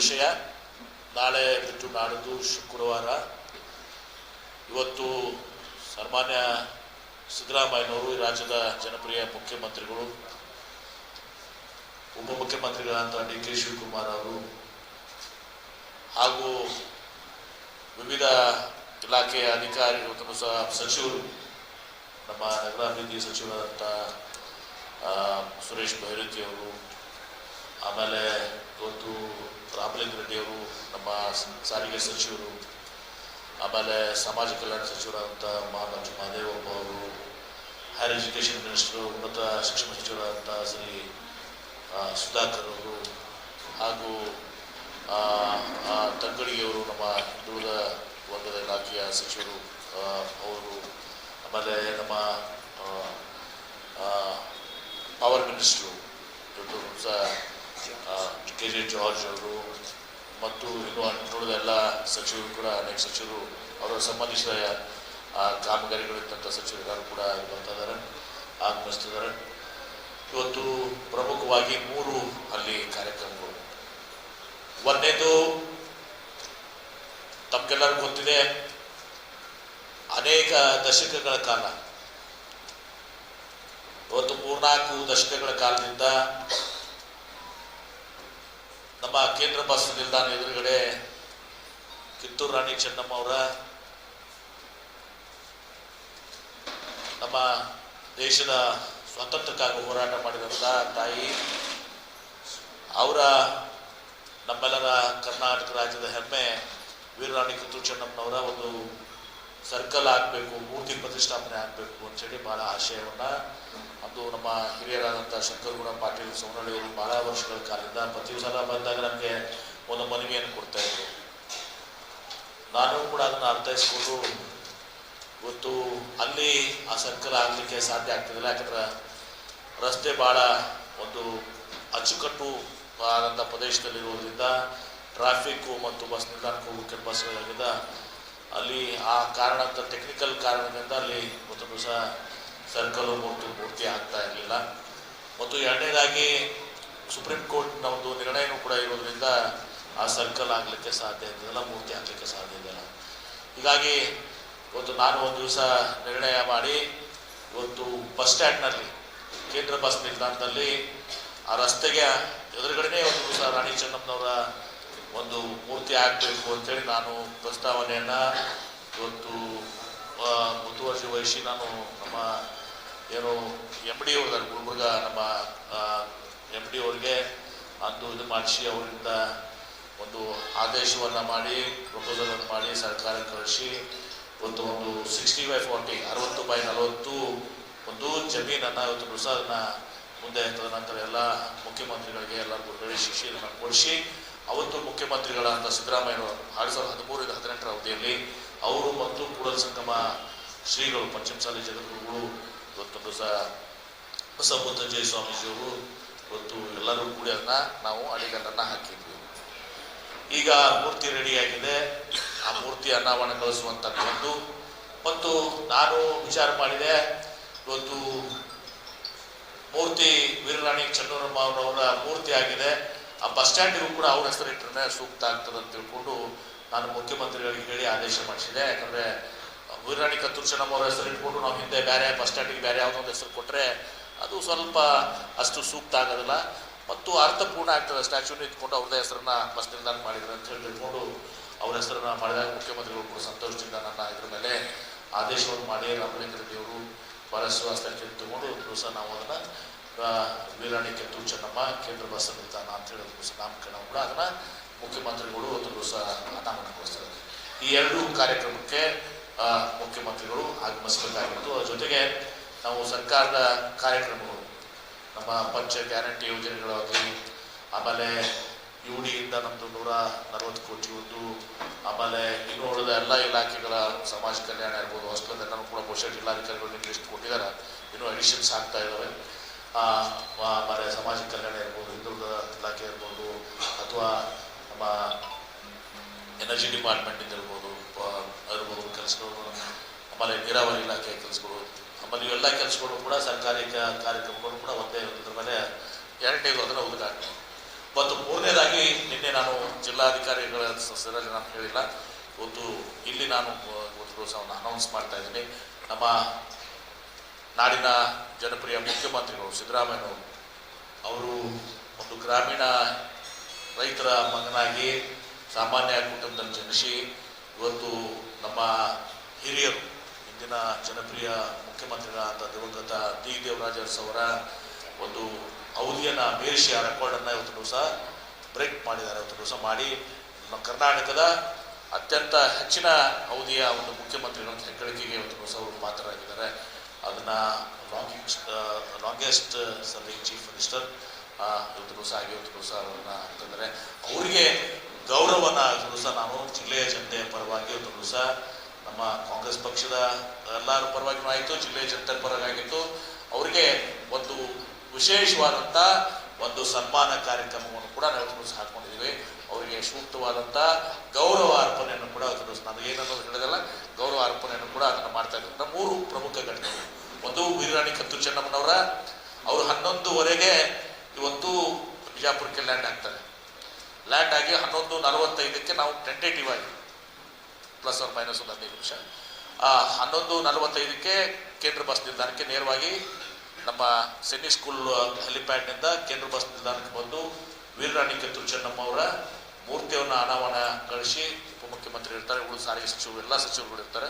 ವಿಷಯ. ನಾಳೆ ಬಿಟ್ಟು ನಾಡಿದ್ದು ಶುಕ್ರವಾರ. ಇವತ್ತು ಸಾಮಾನ್ಯ ಸಿದ್ದರಾಮಯ್ಯನವರು ರಾಜ್ಯದ ಜನಪ್ರಿಯ ಮುಖ್ಯಮಂತ್ರಿಗಳು, ಉಪಮುಖ್ಯಮಂತ್ರಿಗಳಾದಂಥ ಡಿ ಕೆ ಶಿವಕುಮಾರ್ ಅವರು, ಹಾಗೂ ವಿವಿಧ ಇಲಾಖೆಯ ಅಧಿಕಾರಿಗಳು ಸಹ ಸಚಿವರು, ನಮ್ಮ ನಗರಾಭಿವೃದ್ಧಿ ಸಚಿವರಾದಂಥ ಸುರೇಶ್ ಬೈರತಿ ಅವರು ಆಮೇಲೆ ಇವತ್ತು ರಾಮಲಿಂಗ ರೆಡ್ಡಿಯವರು ನಮ್ಮ ಸಾರಿಗೆ ಸಚಿವರು, ಆಮೇಲೆ ಸಮಾಜ ಕಲ್ಯಾಣ ಸಚಿವರಾದಂಥ ಮಹಾರಾಜ ಮಹದೇವಪ್ಪ ಅವರು ಹೈಯರ್ ಎಜುಕೇಷನ್ ಮಿನಿಸ್ಟರು, ಉನ್ನತ ಶಿಕ್ಷಣ ಸಚಿವರಾದಂಥ ಶ್ರೀ ಸುಧಾಕರ್ ಅವರು, ಹಾಗೂ ತಂಗಡಿಗೆಯವರು ನಮ್ಮ ಹಿಂದುಳಿದ ವರ್ಗದ ಇಲಾಖೆಯ ಸಚಿವರು ಅವರು, ಆಮೇಲೆ ನಮ್ಮ ಪವರ್ ಮಿನಿಸ್ಟ್ರು ಸಹ ಕೆ ಜೆ ಜಾರ್ಜ್ ಅವರು ಮತ್ತು ಇನ್ನು ಇನ್ನುಳಿದ ಎಲ್ಲ ಸಚಿವರು ಕೂಡ, ಅನೇಕ ಸಚಿವರು ಅವರ ಸಂಬಂಧಿಸಿದ ಕಾಮಗಾರಿಗಳಿದ್ದಂಥ ಸಚಿವರು ಕೂಡ ಬರ್ತಾ ಇದ್ದಾರೆ ಆಗಮಿಸ್ತಿದ್ದಾರೆ ಇವತ್ತು ಪ್ರಮುಖವಾಗಿ ಮೂರು ಅಲ್ಲಿ ಕಾರ್ಯಕ್ರಮಗಳು. ಒಂದನೇದು ತಮಗೆಲ್ಲರಿಗೂ ಗೊತ್ತಿದೆ, ಅನೇಕ ದಶಕಗಳ ಕಾಲ, ಇವತ್ತು ಮೂರ್ನಾಲ್ಕು ದಶಕಗಳ ಕಾಲದಿಂದ ನಮ್ಮ ಕೇಂದ್ರ ಬಸ್ ನಿಲ್ದಾಣ ಎದುರುಗಡೆ ಕಿತ್ತೂರು ರಾಣಿ ಚೆನ್ನಮ್ಮ ಅವರ ನಮ್ಮ ದೇಶದ ಸ್ವಾತಂತ್ರ್ಯಕ್ಕಾಗಿ ಹೋರಾಟ ಮಾಡಿದಂಥ ತಾಯಿ, ಅವರ ನಮ್ಮೆಲ್ಲರ ಕರ್ನಾಟಕ ರಾಜ್ಯದ ಹೆಮ್ಮೆ ವೀರರಾಣಿ ಕಿತ್ತೂರು ಚೆನ್ನಮ್ಮನವರ ಒಂದು ಸರ್ಕಲ್ ಆಗಬೇಕು, ಮೂರ್ತಿ ಪ್ರತಿಷ್ಠಾಪನೆ ಆಗಬೇಕು ಅಂತೇಳಿ ಭಾಳ ಆಶಯವನ್ನು ಅದು ನಮ್ಮ ಹಿರಿಯರಾದಂಥ ಶಂಕರಗೌಡ ಪಾಟೀಲ್ ಸೋನಳ್ಳಿಯವರು ಭಾಳ ವರ್ಷಗಳ ಕಾಲದಿಂದ ಪ್ರತಿ ಸಲ ಬಂದಾಗ ನಮಗೆ ಒಂದು ಮನವಿಯನ್ನು ಕೊಡ್ತಾ ಇದ್ರು. ನಾನು ಕೂಡ ಅದನ್ನು ಅರ್ಥೈಸ್ಕೊಂಡು ಇವತ್ತು ಅಲ್ಲಿ ಆ ಸರ್ಕಲ್ ಆಗಲಿಕ್ಕೆ ಸಾಧ್ಯ ಆಗ್ತದಿಲ್ಲ? ಯಾಕಂದ್ರೆ ರಸ್ತೆ ಭಾಳ ಒಂದು ಅಚ್ಚುಕಟ್ಟು ಆದಂಥ ಪ್ರದೇಶದಲ್ಲಿರುವುದರಿಂದ ಟ್ರಾಫಿಕ್ಕು ಮತ್ತು ಬಸ್ ನಿಲ್ದಾಣಕ್ಕೆ ಹೋಗೋಕ್ಕೆ ಬಸ್ಗಳಿಂದ ಅಲ್ಲಿ ಆ ಕಾರಣ ಟೆಕ್ನಿಕಲ್ ಕಾರಣದಿಂದ ಅಲ್ಲಿ ಒಂದು ಸಹ ಸರ್ಕಲ್ ಮೂರ್ತಿ ಮೂರ್ತಿ ಆಗ್ತಾ ಇರಲಿಲ್ಲ. ಮತ್ತು ಎರಡನೇದಾಗಿ ಸುಪ್ರೀಂ ಕೋರ್ಟ್ನ ಒಂದು ನಿರ್ಣಯನೂ ಕೂಡ ಇರೋದ್ರಿಂದ ಆ ಸರ್ಕಲ್ ಆಗಲಿಕ್ಕೆ ಸಾಧ್ಯ ಇದ್ದಿಲ್ಲ ಮೂರ್ತಿ ಆಗಲಿಕ್ಕೆ ಸಾಧ್ಯ ಇದ್ದಿಲ್ಲ ಹೀಗಾಗಿ ಇವತ್ತು ನಾನು ಒಂದು ದಿವಸ ನಿರ್ಣಯ ಮಾಡಿ, ಇವತ್ತು ಬಸ್ ಸ್ಟ್ಯಾಂಡ್ನಲ್ಲಿ, ಕೇಂದ್ರ ಬಸ್ ನಿಲ್ದಾಣದಲ್ಲಿ ಆ ರಸ್ತೆಗೆ ಎದುರುಗಡೆನೇ ಒಂದು ದಿವಸ ರಾಣಿ ಚೆನ್ನಮ್ಮನವರ ಒಂದು ಮೂರ್ತಿ ಆಗಬೇಕು ಅಂತೇಳಿ ನಾನು ಪ್ರಸ್ತಾವನೆಯನ್ನು ಇವತ್ತು ಮುತುವರ್ಜಿ ವಹಿಸಿ ನಾನು ನಮ್ಮ ಏನು ಎಂ ಡಿ ಅವ್ರದ್ದಾರೆ ಗುಲ್ಬರ್ಗ ನಮ್ಮ ಎಂ ಡಿ ಅವ್ರಿಗೆ ಅಂದು ಇದು ಮಾಡಿಸಿ ಅವರಿಂದ ಒಂದು ಆದೇಶವನ್ನು ಮಾಡಿ ಪ್ರಪೋಸಲನ್ನು ಮಾಡಿ, ಸರ್ಕಾರಕ್ಕೆ ಕಳಿಸಿ ಇವತ್ತು ಒಂದು ಸಿಕ್ಸ್ಟಿ ಬೈ ಫಾರ್ಟಿ ಅರವತ್ತು ಬೈ ನಲವತ್ತು ಒಂದು ಜಮೀನನ್ನು ಇವತ್ತು ಪ್ರಸಾದನ ಮುಂದೆ ತದನಂತರ ಎಲ್ಲ ಮುಖ್ಯಮಂತ್ರಿಗಳಿಗೆ ಎಲ್ಲರಿಗೂ ಹೇಳಿ ಶಿಕ್ಷೆಯನ್ನು ಕೊಡಿಸಿ ಅವತ್ತು ಮುಖ್ಯಮಂತ್ರಿಗಳಾದ ಸಿದ್ದರಾಮಯ್ಯನವರು ಎರಡು ಸಾವಿರದ ಹದಿಮೂರಿಂದ ಹದಿನೆಂಟರ ಅವಧಿಯಲ್ಲಿ ಅವರು ಮತ್ತು ಕೂಡಲ ಸಂಗಮ ಶ್ರೀಗಳು ಪಂಚಮಸಾಲಿ ಜಗದ್ಗುರುಗಳು ಇವತ್ತೊಂದು ದಿವಸ ಜಯ ಸ್ವಾಮೀಜಿಯವರು ಇವತ್ತು ಎಲ್ಲರೂ ಕೂಡಿ ಅದನ್ನ ನಾವು ಅಡಿಗಲ್ಲನ್ನು ಹಾಕಿದ್ವಿ. ಈಗ ಮೂರ್ತಿ ರೆಡಿಯಾಗಿದೆ ಆ ಮೂರ್ತಿ ಅನಾವರಣಗೊಳಿಸುವಂಥದ್ದು ಮತ್ತು ನಾನು ವಿಚಾರ ಮಾಡಿದೆ, ಇವತ್ತು ಮೂರ್ತಿ ವೀರರಾಣಿ ಚನ್ನೂರಮ್ಮ ಅವರವರ ಮೂರ್ತಿ ಆಗಿದೆ. ಆ ಬಸ್ ಸ್ಟ್ಯಾಂಡಿಗೂ ಕೂಡ ಅವ್ರ ಹೆಸರಿಟ್ಟರೆ ಸೂಕ್ತ ಆಗ್ತದೆ ಅಂತ ತಿಳ್ಕೊಂಡು ನಾನು ಮುಖ್ಯಮಂತ್ರಿಗಳಿಗೆ ಹೇಳಿ ಆದೇಶ ಮಾಡಿಸಿದೆ. ಯಾಕಂದರೆ, ವೀರಾಣಿ ಕತ್ತೂರು ಚೆನ್ನಮ್ಮ ಅವರ ಹೆಸರು ಇಟ್ಕೊಂಡು ನಾವು ಹಿಂದೆ ಬೇರೆ ಬಸ್ ಸ್ಟ್ಯಾಂಡಿಗೆ ಬೇರೆ ಯಾವುದೋ ಒಂದು ಹೆಸರು ಕೊಟ್ಟರೆ ಅದು ಸ್ವಲ್ಪ ಅಷ್ಟು ಸೂಕ್ತ ಆಗೋದಿಲ್ಲ. ಮತ್ತು ಅರ್ಥಪೂರ್ಣ ಆಗ್ತದೆ. ಸ್ಟ್ಯಾಚ್ಯೂನ ಇಟ್ಕೊಂಡು ಅವ್ರದ್ದೇ ಹೆಸರನ್ನ ಬಸ್ ನಿಲ್ದಾಣ ಮಾಡಿದ್ರು ಅಂತ ಹೇಳಿ ತಿಳ್ಕೊಂಡು ಅವ್ರ ಹೆಸರನ್ನ ಮಾಡಿದಾಗ ಮುಖ್ಯಮಂತ್ರಿಗಳು ಕೂಡ ಸಂತೋಷದಿಂದ ನನ್ನ ಇದ್ರ ಮೇಲೆ ಆದೇಶವನ್ನು ಮಾಡಿ ರಾಮಲಿಂಗ ಪರಸ್ವ ಪರಸ್ವಾಸ್ಥ್ಯಕ್ಕೆ ತಗೊಂಡು ದಿವಸ ನಾವು ಅದನ್ನು ವೀರಾಣಿ ಕೆತ್ತೂರು ಚೆನ್ನಮ್ಮ, ಕೇಂದ್ರ ಬಸ್ ನಿಲ್ದಾಣ ಅಂತ ಹೇಳೋದಕ್ಕೂ ಸಹ ನಾಮಕರಣ ಕೂಡ ಅದನ್ನು ಮುಖ್ಯಮಂತ್ರಿಗಳು ಒಂದು ದಿವಸ ಅನಾಮಕಗೊಳಿಸ್ತಾರೆ ಈ ಎರಡೂ ಕಾರ್ಯಕ್ರಮಕ್ಕೆ ಮುಖ್ಯಮಂತ್ರಿಗಳು ಆಗಮಿಸಬೇಕಾಗಿತ್ತು ಅದ್ರ ಜೊತೆಗೆ ನಾವು ಸರ್ಕಾರದ ಕಾರ್ಯಕ್ರಮಗಳು, ನಮ್ಮ ಪಂಚ ಗ್ಯಾರಂಟಿ ಯೋಜನೆಗಳಾಗಲಿ, ಆಮೇಲೆ ಯು ಡಿಯಿಂದ ನಮ್ಮದು ನೂರ ನಲವತ್ತು ಕೋಟಿ ಒಂದು ಆಮೇಲೆ ಇನ್ನು ಉಳಿದ ಎಲ್ಲ ಇಲಾಖೆಗಳ ಸಮಾಜ ಕಲ್ಯಾಣ ಇರ್ಬೋದು ಅಷ್ಟೊಂದೆಲ್ಲನೂ ಕೂಡ ಬಹುಶಃ ಜಿಲ್ಲಾಧಿಕಾರಿಗಳು ಲಿಸ್ಟ್ ಕೊಟ್ಟಿದ್ದಾರೆ, ಇನ್ನೂ ಅಡಿಷನ್ಸ್ ಆಗ್ತಾ ಇದ್ದಾವೆ ಆಮೇಲೆ ಸಮಾಜ ಕಲ್ಯಾಣ ಇರ್ಬೋದು, ಹಿಂದುಳಿದ ಇಲಾಖೆ ಇರ್ಬೋದು, ಅಥವಾ ನಮ್ಮ ಎನರ್ಜಿ ಡಿಪಾರ್ಟ್ಮೆಂಟಿಂದ ಇರ್ಬೋದು ಇರ್ಬೋದು ಕೆಲಸಗಳು ಆಮೇಲೆ ನೀರಾವರಿ ಇಲಾಖೆ ಕೆಲಸಗಳು, ಆಮೇಲೆ ಇವೆಲ್ಲ ಕೆಲಸಗಳು ಕೂಡ ಸರ್ಕಾರಿ ಕಾರ್ಯಕ್ರಮಗಳು ಕೂಡ ಒಂದೇ ಇದ್ರ ಮೇಲೆ ಎರಡನೇದು ಅದರ ಉದ್ಘಾಟನೆ ಮತ್ತು ಮೂರನೇದಾಗಿ ನಿನ್ನೆ ನಾನು ಜಿಲ್ಲಾಧಿಕಾರಿಗಳ ಸದಸ್ಯರಲ್ಲಿ ನಾನು ಹೇಳಿಲ್ಲ ಒಂದು ಇಲ್ಲಿ ನಾನು ಒಂದು ದಿವಸವನ್ನು ಅನೌನ್ಸ್ ಮಾಡ್ತಾ ಇದ್ದೀನಿ. ನಮ್ಮ ನಾಡಿನ ಜನಪ್ರಿಯ ಮುಖ್ಯಮಂತ್ರಿಗಳು ಸಿದ್ದರಾಮಯ್ಯನವರು ಅವರು ಒಂದು ಗ್ರಾಮೀಣ ರೈತರ ಮಗನಾಗಿ ಸಾಮಾನ್ಯ ಕುಟುಂಬದಲ್ಲಿ ಜನಿಸಿ ಇವತ್ತು ನಮ್ಮ ಹಿರಿಯರು, ಇಂದಿನ ಜನಪ್ರಿಯ ಮುಖ್ಯಮಂತ್ರಿಗಳಾದ ದಿವಂಗತ ದಿ ದೇವರಾಜ ಅರಸು ಅವರ ಒಂದು ಅವಧಿಯನ್ನು ಮೀರಿಸಿ ಆ ರೆಕಾರ್ಡನ್ನು ಇವತ್ತು ದಿವಸ ಬ್ರೇಕ್ ಮಾಡಿದ್ದಾರೆ, ಇವತ್ತು ದಿವಸ ಮಾಡಿ ನಮ್ಮ ಕರ್ನಾಟಕದ ಅತ್ಯಂತ ಹೆಚ್ಚಿನ ಅವಧಿಯ ಒಂದು ಮುಖ್ಯಮಂತ್ರಿಗಳ ಹೆಗ್ಗಳಿಕೆಗೆ ಇವತ್ತು ದಿವಸ ಅವರು ಪಾತ್ರರಾಗಿದ್ದಾರೆ. ಅದನ್ನು longest longest serving chief minister ಇವತ್ತು ಸಹ ಇವತ್ತು ದಿವಸ ಅವ್ರನ್ನ ಅಂತಂದರೆ ಅವರಿಗೆ ಗೌರವನ ದಿವಸ ನಾನು ಜಿಲ್ಲೆಯ ಜನತೆಯ ಪರವಾಗಿ ಒಂದು ಸಹ ನಮ್ಮ ಕಾಂಗ್ರೆಸ್ ಪಕ್ಷದ ಎಲ್ಲರ ಪರವಾಗಿ ಆಯಿತು, ಜಿಲ್ಲೆಯ ಜನತೆ ಪರವಾಗಿತ್ತು. ಅವರಿಗೆ ಒಂದು ವಿಶೇಷವಾದಂಥ ಒಂದು ಸನ್ಮಾನ ಕಾರ್ಯಕ್ರಮವನ್ನು ಕೂಡ ನಾವು ಇವತ್ತು ಅವರಿಗೆ ಸೂಕ್ತವಾದಂಥ ಗೌರವ ಅರ್ಪಣೆಯನ್ನು ಕೂಡ ಅದು ನಾನು ಏನನ್ನೋದು ಹೇಳಿದಲ್ಲ ಗೌರವ ಅರ್ಪಣೆಯನ್ನು ಕೂಡ ಅದನ್ನು ಮಾಡ್ತಾ ನಮ್ಮ ಮೂರು ಪ್ರಮುಖ ಘಟನೆಗಳು. ಒಂದು ವೀರರಾಣಿ ಕತ್ತು ಚೆನ್ನಮ್ಮನವರ ಅವರು ಹನ್ನೊಂದುವರೆಗೆ ಇವತ್ತು ಬಿಜಾಪುರಕ್ಕೆ ಲ್ಯಾಂಡ್ ಆಗ್ತಾರೆ ಲ್ಯಾಂಡ್ ಆಗಿ ಹನ್ನೊಂದು ನಲವತ್ತೈದಕ್ಕೆ ನಾವು ಟೆಂಟೇಟಿವ್ ಆಗಿ ಪ್ಲಸ್ ಆರ್ ಮೈನಸ್ ಒಂದು ಹದಿನೈದು ನಿಮಿಷ ಆ, ಹನ್ನೊಂದು ನಲವತ್ತೈದಕ್ಕೆ ಕೇಂದ್ರ ಬಸ್ ನಿಲ್ದಾಣಕ್ಕೆ ನೇರವಾಗಿ ನಮ್ಮ ಸೆನ್ನಿ ಸ್ಕೂಲ್ ಹೆಲಿಪ್ಯಾಡ್ನಿಂದ ಕೇಂದ್ರ ಬಸ್ ನಿಲ್ದಾಣಕ್ಕೆ ಬಂದು ವೀರರಾಣಿ ಕೆತ್ತೂರು ಚೆನ್ನಮ್ಮ ಅವರ ಮೂರ್ತಿಯನ್ನು ಅನಾವರಣಗೊಳಿಸಿ ಉಪಮುಖ್ಯಮಂತ್ರಿ ಇರ್ತಾರೆ, ಉಳಿದ ಸಾರಿಗೆ ಸಚಿವರು, ಎಲ್ಲ ಸಚಿವರುಗಳು ಇರ್ತಾರೆ.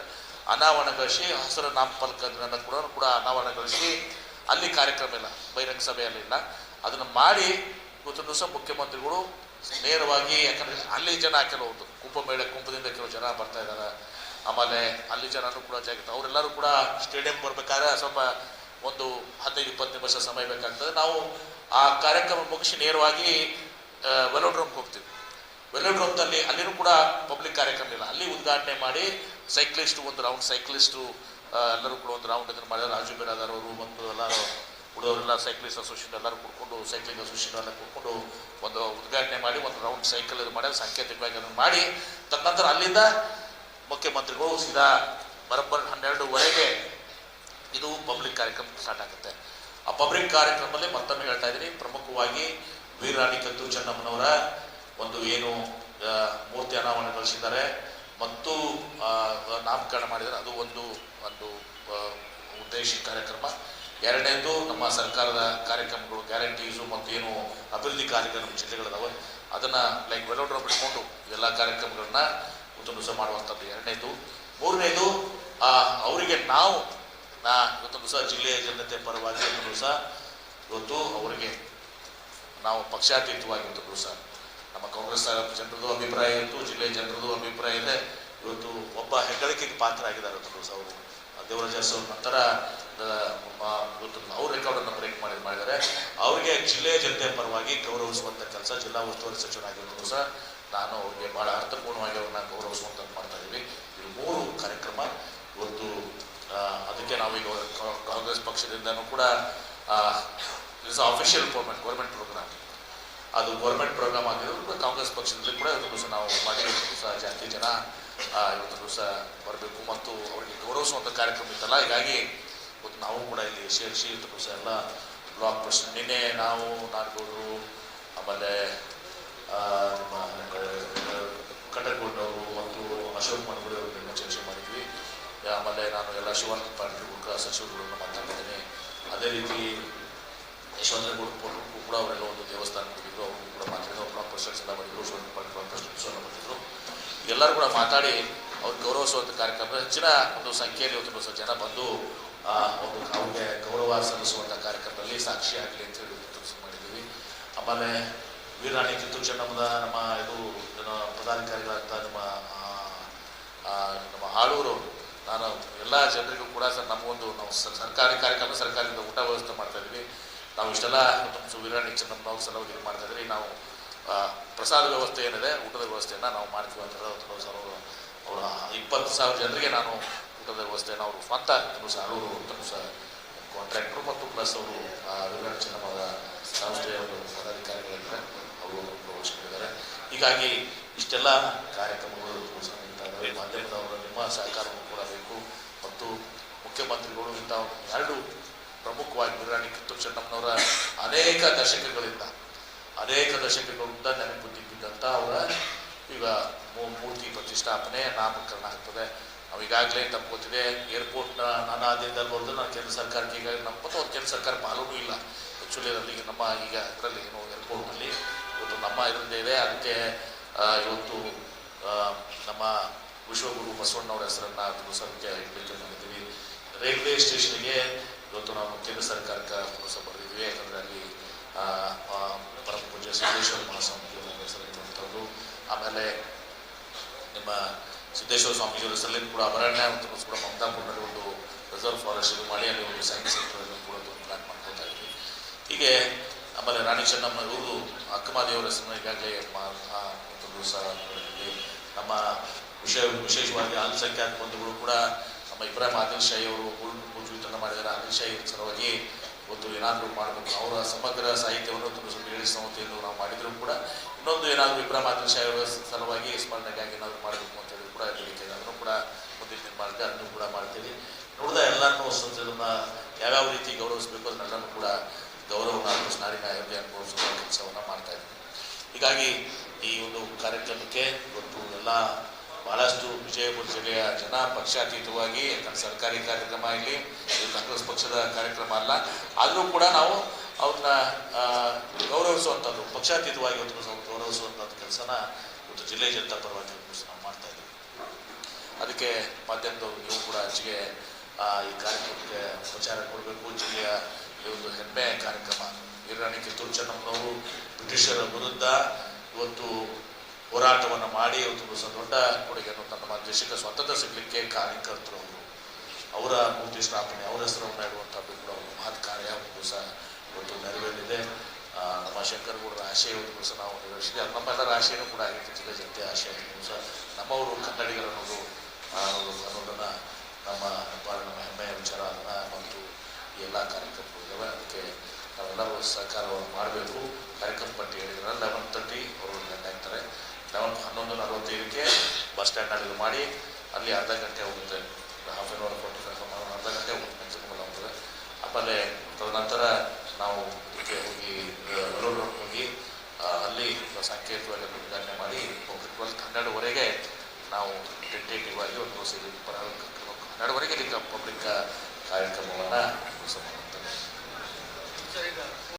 ಅನಾವರಣಗೊಳಿಸಿ ಹಸಿರ ನಾಮಫಲಕಗಳನ್ನು ಕೂಡ ಕೂಡ ಅನಾವರಣಗೊಳಿಸಿ ಅಲ್ಲಿ ಕಾರ್ಯಕ್ರಮ ಇಲ್ಲ, ಬಹಿರಂಗ ಸಭೆಯಲ್ಲಿ ಇಲ್ಲ. ಅದನ್ನು ಮಾಡಿ ಇವತ್ತು ದಿವಸ ಮುಖ್ಯಮಂತ್ರಿಗಳು ನೇರವಾಗಿ ಯಾಕಂದರೆ ಅಲ್ಲಿ ಜನ ಕೆಲವೊಂದು ಕುಂಭಮೇಳ ಕುಂಭದಿಂದ ಕೆಲವು ಜನ ಬರ್ತಾ ಇದ್ದಾರೆ ಆಮೇಲೆ ಅಲ್ಲಿ ಜನರು ಕೂಡ ಜಾಗಿತ್ತು ಅವರೆಲ್ಲರೂ ಕೂಡ ಸ್ಟೇಡಿಯಂ ಬರಬೇಕಾದ್ರೆ ಸ್ವಲ್ಪ ಒಂದು ಹದಿನೈದು, ಇಪ್ಪತ್ತು ನಿಮಿಷ ಸಮಯ ಬೇಕಾಗ್ತದೆ. ನಾವು ಆ ಕಾರ್ಯಕ್ರಮ ಮುಗಿಸಿ ನೇರವಾಗಿ ವೆಲೋಡ್ರಮ್ಗೆ ಹೋಗ್ತೀವಿ. ವೆಲೋಡ್ರಮ್ದಲ್ಲಿ ಅಲ್ಲಿನೂ ಕೂಡ ಪಬ್ಲಿಕ್ ಕಾರ್ಯಕ್ರಮ ಇಲ್ಲ. ಅಲ್ಲಿ ಉದ್ಘಾಟನೆ ಮಾಡಿ ಸೈಕ್ಲಿಸ್ಟ್ ಒಂದು ರೌಂಡ್ ಸೈಕ್ಲಿಸ್ಟು ಎಲ್ಲರೂ ಕೂಡ ಒಂದು ರೌಂಡ್ ಇದನ್ನು ಮಾಡಿದ್ರು. ರಾಜು ಬಿರಾದಾರ್ ಅವರು ಮತ್ತು ಎಲ್ಲರೂ ಉಳಿದವರೆಲ್ಲ ಸೈಕ್ಲಿಸ್ಟ್ ಅಸೋಸಿಯೇಷನ್ ಎಲ್ಲರೂ ಕೂತ್ಕೊಂಡು ಸೈಕ್ಲಿಂಗ್ ಅಸೋಸಿಯೇಷನ್ ಎಲ್ಲ ಕೂತ್ಕೊಂಡು ಒಂದು ಉದ್ಘಾಟನೆ ಮಾಡಿ, ಒಂದು ರೌಂಡ್ ಸೈಕಲ್ ಇದು ಮಾಡಿ ಸಾಂಕೇತಿಕವಾಗಿ ಅದನ್ನು ಮಾಡಿ, ತದನಂತರ ಅಲ್ಲಿಂದ ಮುಖ್ಯಮಂತ್ರಿಗಳು ಸೀದಾ ಬರೋಬ್ಬರ ಹನ್ನೆರಡುವರೆಗೆ ಇದು ಪಬ್ಲಿಕ್ ಕಾರ್ಯಕ್ರಮ ಸ್ಟಾರ್ಟ್ ಆಗುತ್ತೆ. ಆ ಪಬ್ಲಿಕ್ ಕಾರ್ಯಕ್ರಮದಲ್ಲಿ ಮತ್ತೊಮ್ಮೆ ಹೇಳ್ತಾ ಇದ್ದೀನಿ, ಪ್ರಮುಖವಾಗಿ ವೀರರಾಣಿ ಕದ್ದು ಚೆನ್ನಮ್ಮನವರ ಒಂದು ಏನು ಮೂರ್ತಿ ಮೂರ್ತಿ ಅನಾವರಣಗೊಳಿಸಿದ್ದಾರೆ ಮತ್ತು ನಾಮಕರಣ ಮಾಡಿದರೆ ಅದು ಒಂದು ಒಂದು ಉದ್ದೇಶ ಕಾರ್ಯಕ್ರಮ. ಎರಡನೇದು ನಮ್ಮ ಸರ್ಕಾರದ ಕಾರ್ಯಕ್ರಮಗಳು, ಗ್ಯಾರಂಟೀಸು ಮತ್ತು ಏನು ಅಭಿವೃದ್ಧಿ ಕಾರ್ಯಕ್ರಮ ಜಿಲ್ಲೆಗಳಿದಾವೆ. ಅದನ್ನು ಲೈಕ್ ವೆಲೋಡ್ರಮ್ ಬಿಟ್ಕೊಂಡು ಎಲ್ಲ ಕಾರ್ಯಕ್ರಮಗಳನ್ನ ಉತ್ತಮ ದಿವಸ ಮಾಡುವಂಥದ್ದು ಎರಡನೇದು. ಮೂರನೇದು ಅವರಿಗೆ ನಾವು, ನಾ, ಇವತ್ತೊಂದು ಸಹ ಜಿಲ್ಲೆಯ ಜನತೆ ಪರವಾಗಿ ದಿವಸ ಇವತ್ತು ಅವರಿಗೆ ನಾವು ಪಕ್ಷಾತೀತವಾಗಿ ಇವತ್ತು ದಿವಸ ನಮ್ಮ ಕಾಂಗ್ರೆಸ್ ಜನರದು ಅಭಿಪ್ರಾಯ ಇತ್ತು ಜಿಲ್ಲೆಯ ಜನರದು ಅಭಿಪ್ರಾಯ ಇದೆ. ಇವತ್ತು ಒಬ್ಬ ಹೆಗ್ಗಳಿಕೆಗೆ ಪಾತ್ರ ಆಗಿದ್ದಾರೆ ಅವರು. ದೇವರಾಜ ಅವ್ರ ನಂತರ ಇವತ್ತು ಅವ್ರ ರೆಕಾರ್ಡನ್ನು ಬ್ರೇಕ್ ಮಾಡಿ, ಮಾಡಿದ್ದಾರೆ. ಅವರಿಗೆ ಜಿಲ್ಲೆಯ ಜನತೆ ಪರವಾಗಿ ಗೌರವಿಸುವಂಥ ಕೆಲಸ ಜಿಲ್ಲಾ ಉಸ್ತುವಾರಿ ಸಚಿವರಾಗಿರೋ ಸಹ ನಾನು ಅವ್ರಿಗೆ ಭಾಳ ಅರ್ಥಪೂರ್ಣವಾಗಿ ಅವ್ರನ್ನ ಗೌರವಿಸುವಂಥದ್ದು ಮಾಡ್ತಾ ಇದ್ದೀವಿ ಇದು ಮೂರು ಕಾರ್ಯಕ್ರಮ. ಇವತ್ತು ಅದಕ್ಕೆ ನಾವೀಗ ಕಾಂಗ್ರೆಸ್ ಪಕ್ಷದಿಂದನೂ ಕೂಡ it's official government government programme ಅದು ಗೌರ್ಮೆಂಟ್ ಪ್ರೋಗ್ರಾಮ್ ಆಗಿರೋದು ಕಾಂಗ್ರೆಸ್ ಪಕ್ಷದಲ್ಲಿ ಕೂಡ ಇವತ್ತು ದಿವಸ ನಾವು ಮಾಡಿ ಸಹ ಜಾಸ್ತಿ ಜನ ಇವತ್ತು ದಿವಸ ಬರಬೇಕು ಮತ್ತು ಅವರಿಗೆ ಗೌರವಿಸುವಂಥ ಕಾರ್ಯಕ್ರಮ ಇತ್ತಲ್ಲ, ಹೀಗಾಗಿ ಇವತ್ತು ನಾವು ಕೂಡ ಇಲ್ಲಿ ಸೇರಿಸಿ ಇವತ್ತು ದಿವಸ ಎಲ್ಲ ಬ್ಲಾಕ್ ಪ್ರಶ್ನೆ ನಿನ್ನೆ ನಾವು ನಾಡಗೌಡರು, ಆಮೇಲೆ ಕಟಕಗೊಂಡವರು ಮತ್ತು ಅಶೋಕ್ ಮನಗುಡಿ ಅವರು ಚರ್ಚೆ ಮಾಡಿದ್ವಿ. ಆಮೇಲೆ ನಾನು ಎಲ್ಲ ಶಿವಾನಂದ ಪಾಟೀಲ್ ಸಚಿವರುಗಳನ್ನು ಮಾತಾಡಿದ್ದೇನೆ ಅದೇ ರೀತಿ ಯಶವಂತರಗೌಡ ಕೂಡ ಅವರೆಲ್ಲ ಒಂದು ದೇವಸ್ಥಾನ ಹೋಗಿದ್ರು ಅವರು ಕೂಡ ಮಾತಾಡಿದ್ರು ಅವ್ರು ಪ್ರೆಸಿಡೆಂಟ್ಸ್ ಎಲ್ಲ ಬಂದಿದ್ರು ಅವ್ರ ಬಂದಿದ್ರು ಎಲ್ಲರೂ ಕೂಡ ಮಾತಾಡಿ ಅವ್ರು ಗೌರವಿಸುವಂಥ ಕಾರ್ಯಕ್ರಮ ಹೆಚ್ಚಿನ ಒಂದು ಸಂಖ್ಯೆಯಲ್ಲಿ ಇವತ್ತು ಸ್ವಲ್ಪ ಜನ ಬಂದು ಒಂದು ಅವ್ರಿಗೆ ಗೌರವ ಸಲ್ಲಿಸುವಂಥ ಕಾರ್ಯಕ್ರಮದಲ್ಲಿ ಸಾಕ್ಷಿಯಾಗಲಿ ಅಂತ ಹೇಳಿ ಮಾಡಿದ್ದೀವಿ ಆಮೇಲೆ ವೀರಾಣಿ ಕಿತ್ತೂರು ಚೆನ್ನಮ್ಮದ ನಮ್ಮ ಇದು ನಮ್ಮ ಆ, ನಮ್ಮ ಆಳೂರು ನಾನು ಎಲ್ಲ ಜನರಿಗೂ ಕೂಡ ಸರ್ ನಮಗೊಂದು ನಾವು ಸರ್ಕಾರಿ ಕಾರ್ಯಕ್ರಮ ಸರ್ಕಾರದಿಂದ ಊಟ ವ್ಯವಸ್ಥೆ ಮಾಡ್ತಾ ಇದ್ವಿ ನಾವು ಇಷ್ಟೆಲ್ಲ ನಮ್ಮ ವೀರರಾಣಿ ಚೆನ್ನಮ್ಮನವ್ರ ಸಲುವಾಗಿ ಇದು ಮಾಡ್ತಾ ಇದ್ರಿ. ನಾವು ಪ್ರಸಾದ ವ್ಯವಸ್ಥೆ ಏನಿದೆ, ಊಟದ ವ್ಯವಸ್ಥೆಯನ್ನು ನಾವು ಮಾಡ್ತೀವಿ ಅಂತ ಹೇಳಿ ಸರ್ ಅವರು ಅವರ ಇಪ್ಪತ್ತು ಸಾವಿರ ಜನರಿಗೆ ನಾನು ಊಟದ ವ್ಯವಸ್ಥೆಯನ್ನು ಅವರು ಸ್ವಂತ ಸಹ ಆಳೂರು ತನು ಸಹ ಕಾಂಟ್ರಾಕ್ಟ್ರು ಮತ್ತು ಪ್ಲಸ್ ಅವರು ವೀರರಾಣಿ ಚೆನ್ನಮ್ಮದ ಸಂಸ್ಥೆಯ ಒಂದು ಪದಾಧಿಕಾರಿಗಳಿದ್ದಾರೆ. ಅವರು ಪ್ರವೇಶಿಸಿದ್ದಾರೆ. ಹೀಗಾಗಿ ಇಷ್ಟೆಲ್ಲ ಕಾರ್ಯಕ್ರಮಗಳು ಮಾಧ್ಯಮದವರು ನಿಮ್ಮ ಸಹಕಾರವನ್ನು ಕೂಡ ಬೇಕು. ಮತ್ತು ಮುಖ್ಯಮಂತ್ರಿಗಳು ಇಂಥ ಎರಡು ಪ್ರಮುಖವಾಗಿ ವೀರರಾಣಿ ಕಿತ್ತೂರು ಚೆನ್ನಮ್ಮನವರ ಅನೇಕ ದಶಕಗಳಿಂದ ಅನೇಕ ದಶಕಗಳಿಂದ ನೆನಪುತ್ತಿದ್ದಂಥ ಅವರ ಈಗ ಮೂರ್ತಿ ಪ್ರತಿಷ್ಠಾಪನೆ, ನಾಮಕರಣ ಆಗ್ತದೆ. ನಾವು ಈಗಾಗಲೇ ಗೊತ್ತಿದೆ, ಏರ್ಪೋರ್ಟ್ನ ನಾನು ದಿನದಲ್ಲಿ ಬರೆದು ನಾನು ಕೇಂದ್ರ ಸರ್ಕಾರಕ್ಕೆ ಈಗ ನಮ್ಮ ಮತ್ತು ಕೇಂದ್ರ ಸರ್ಕಾರ ಪಾಲೂ ಇಲ್ಲ. ಆ್ಯಕ್ಚುಲಿ ಅದರಲ್ಲಿ ನಮ್ಮ, ಈಗ ಅದರಲ್ಲಿ ಏನು ಏರ್ಪೋರ್ಟ್ನಲ್ಲಿ ಇವತ್ತು ನಮ್ಮ ಇದರಿಂದ ಇದೆ. ಅದಕ್ಕೆ ಇವತ್ತು ನಮ್ಮ ವಿಶ್ವಗುರು ಬಸವಣ್ಣವರ ಹೆಸರನ್ನು ಪುರಸಭೆಗೆ ಇಡಲಿಕ್ಕೆ ಮಾಡಿದ್ದೀವಿ ರೈಲ್ವೆ ಸ್ಟೇಷನ್ಗೆ ಇವತ್ತು ನಾವು ಕೇಂದ್ರ ಸರ್ಕಾರಕ್ಕೆ ಪುರಸಭೆ ಬರೆದಿದ್ವಿ ಯಾಕಂದರೆ ಅಲ್ಲಿ ಪರಮ ಪೂಜ್ಯ ಸಿದ್ದೇಶ್ವರ ಮಹಾಸ್ವಾಮಿಯವರ ಹೆಸರಿರುವಂಥದ್ದು ಆಮೇಲೆ ನಿಮ್ಮ ಸಿದ್ದೇಶ್ವರ ಸ್ವಾಮೀಜಿಯವರ ಹೆಸರಲ್ಲಿ ಕೂಡ ಅಭಯಾರಣ್ಯ ಮತ್ತು ಕೂಡ ಮಮತಾಪುರದಲ್ಲಿ ಒಂದು ರಿಸರ್ವ್ ಫಾರೆಸ್ಟ್ ಇದು. ಅಲ್ಲಿ ಒಂದು ಸೈನ್ಸ್ ಸೆಂಟರ್ ಕೂಡ ಪ್ಲಾನ್ ಮಾಡ್ಕೊತಾ ಇದ್ವಿ ಹೀಗೆ ಆಮೇಲೆ ರಾಣಿ ಚೆನ್ನಮ್ಮ ಇವರು ಅಕ್ಕಮಾದೇವರ ಹೆಸರನ್ನ ಈಗಾಗಲೇ ಮಾ- ಸಹ ಒಂದು ನಮ್ಮ ವಿಷಯ ವಿಶೇಷವಾಗಿ ಅಲ್ಪಸಂಖ್ಯಾತ ಬಂಧುಗಳು ಕೂಡ ನಮ್ಮ ಇಬ್ರಾಹಿಂ ಆದಿಲ್ ಶಾಹಿ ಅವರು ಮಾಡಿದ್ದಾರೆ. ಆದಿಲ್ ಶಾಹಿ ಸಲುವಾಗಿ ಒಂದು ಏನಾದರೂ ಮಾಡಬೇಕು ಅವರ ಸಮಗ್ರ ಸಾಹಿತ್ಯವನ್ನು ತುಂಬ ಹೇಳಿ ಸಂಸ್ಥೆಯನ್ನು ನಾವು ಮಾಡಿದರೂ ಕೂಡ. ಇನ್ನೊಂದು ಏನಾದರೂ ಇಬ್ರಾಹಿಂ ಆದಿಲ್ ಶಾಹಿ ಅವರ ಸಲುವಾಗಿ ಸ್ಮರಣೆಗಾಗಿ ಏನಾದರೂ ಮಾಡಬೇಕು ಅಂತ ಹೇಳಿ ಕೂಡ ಹೇಳ್ತೇವೆ. ಅದನ್ನು ಕೂಡ ಮುಂದಿನ ಮಾಡ್ತೇವೆ. ಅದನ್ನು ಕೂಡ ಮಾಡ್ತೀವಿ. ನೋಡಿದ ಎಲ್ಲರನ್ನೂ ಸಂಸದನ್ನ ಯಾವ್ಯಾವ ರೀತಿ ಗೌರವಿಸಬೇಕು ಅದನ್ನೆಲ್ಲರೂ ಕೂಡ ಗೌರವನ ನಾಡಿನ ಹೆಮ್ಮೆ ಅನುಭವಿಸುವ ಕೆಲಸವನ್ನು ಮಾಡ್ತಾ ಇದ್ದೀವಿ ಹೀಗಾಗಿ ಈ ಒಂದು ಕಾರ್ಯಕ್ರಮಕ್ಕೆ ಇವತ್ತು ಎಲ್ಲ ಬಹಳಷ್ಟು ವಿಜಯಪುರ ಜಿಲ್ಲೆಯ ಜನ ಪಕ್ಷಾತೀತವಾಗಿ ಸರ್ಕಾರಿ ಕಾರ್ಯಕ್ರಮ ಇಲ್ಲಿ ಕಾಂಗ್ರೆಸ್ ಪಕ್ಷದ ಕಾರ್ಯಕ್ರಮ ಅಲ್ಲ. ಆದರೂ ಕೂಡ ನಾವು ಅವ್ರನ್ನ ಗೌರವಿಸುವಂಥದ್ದು, ಪಕ್ಷಾತೀತವಾಗಿ ಅವ್ರನ್ನ ಗೌರವಿಸುವಂಥದ್ದು ಕೆಲಸನ ಇವತ್ತು ಜಿಲ್ಲೆ ಜನತಾ ಪರವಾಗಿ ನಾವು ಮಾಡ್ತಾ ಇದ್ದೀವಿ. ಅದಕ್ಕೆ ಮಾಧ್ಯಮದವರು, ನೀವು ಕೂಡ ಹೆಚ್ಚಿಗೆ ಈ ಕಾರ್ಯಕ್ರಮಕ್ಕೆ ಪ್ರಚಾರ ಕೊಡಬೇಕು. ಜಿಲ್ಲೆಯ ಈ ಒಂದು ಹೆಮ್ಮೆಯ ಕಾರ್ಯಕ್ರಮ. ಇರಾಣಿ ಕಿತ್ತೂರು ಚೆನ್ನಮ್ಮನವರು ಬ್ರಿಟಿಷರ ವಿರುದ್ಧ ಇವತ್ತು ಹೋರಾಟವನ್ನು ಮಾಡಿ ಇವತ್ತು ಹೊಸ ದೊಡ್ಡ ಕೊಡುಗೆಯನ್ನು ನಮ್ಮ ದೇಶಕ್ಕೆ ಸ್ವಾತಂತ್ರ್ಯ ಸಿಗಲಿಕ್ಕೆ ಕಾರ್ಯಕರ್ತರು ಅವರು. ಅವರ ಮೂರ್ತಿ ಸ್ಥಾಪನೆ, ಅವರ ಹೆಸರನ್ನು ಇಡುವಂಥದ್ದು ಕೂಡ ಒಂದು ಮಹತ್ ಕಾರ್ಯ. ಒಂದು ದಿವಸ ಇವತ್ತು ನೆರವೇರಿದೆ ನಮ್ಮ ಶಂಕರಗೌಡರ ಆಶಯ ಒಂದು ದಿವಸ ನಾವು ನೆರವೇರಿಸಿದೆ ಅದು ನಮ್ಮೆಲ್ಲರ ಆಶಯನೂ ಕೂಡ ಆಗಿತ್ತು. ಜಿಲ್ಲೆ ಜನತೆ ಆಶಯ ದಿವಸ. ನಮ್ಮವರು ಕನ್ನಡಿಗರು ಅನ್ನೋದು ಅನ್ನೋದು ಅನ್ನೋದನ್ನು ನಮ್ಮ ಹೆಬ್ಬಾರು ನಮ್ಮ ಹೆಮ್ಮೆಯ ವಿಚಾರ ಅದನ್ನು ಮತ್ತು ಎಲ್ಲ ಕಾರ್ಯಕರ್ತರು ಇದ್ದಾವೆ ಅದಕ್ಕೆ ನಾವೆಲ್ಲರೂ ಸಹಕಾರವನ್ನು ಮಾಡಬೇಕು. ಕಾರ್ಯಕ್ರಮ ಪಟ್ಟಿ ಹೇಳಿದ್ರೆ ಲೆವೆನ್ ತರ್ಟಿ ಅವರು ಆಗ್ತಾರೆ ಲೆವೆನ್ ಹನ್ನೊಂದು ನಲವತ್ತೈದಕ್ಕೆ ಬಸ್ ಸ್ಟ್ಯಾಂಡ್ನಲ್ಲಿ ಮಾಡಿ, ಅಲ್ಲಿ ಅರ್ಧ ಗಂಟೆ ಹೋಗುತ್ತೆ. Half an hour forty five ಅರ್ಧ ಗಂಟೆ ಹೋಗುತ್ತೆ ಆಗ್ತದೆ ಆಮೇಲೆ ತದನಂತರ ನಾವು ಇದಕ್ಕೆ ಹೋಗಿ ರೋಡ್ ಹೋಗಿ ಅಲ್ಲಿ ಸಂಕೇತವಾಗಿ ಉದ್ಘಾಟನೆ ಮಾಡಿ ಟ್ವೆಲ್ತ್ ಹನ್ನೆರಡುವರೆಗೆ ನಾವು ಟೆಂಟೇಟಿವ್ ಆಗಿ ಒಂದು ಹನ್ನೆರಡುವರೆಗೆ ಇಲ್ಲಿ ಪಬ್ಲಿಕ್ ಕಾರ್ಯಕ್ರಮವನ್ನು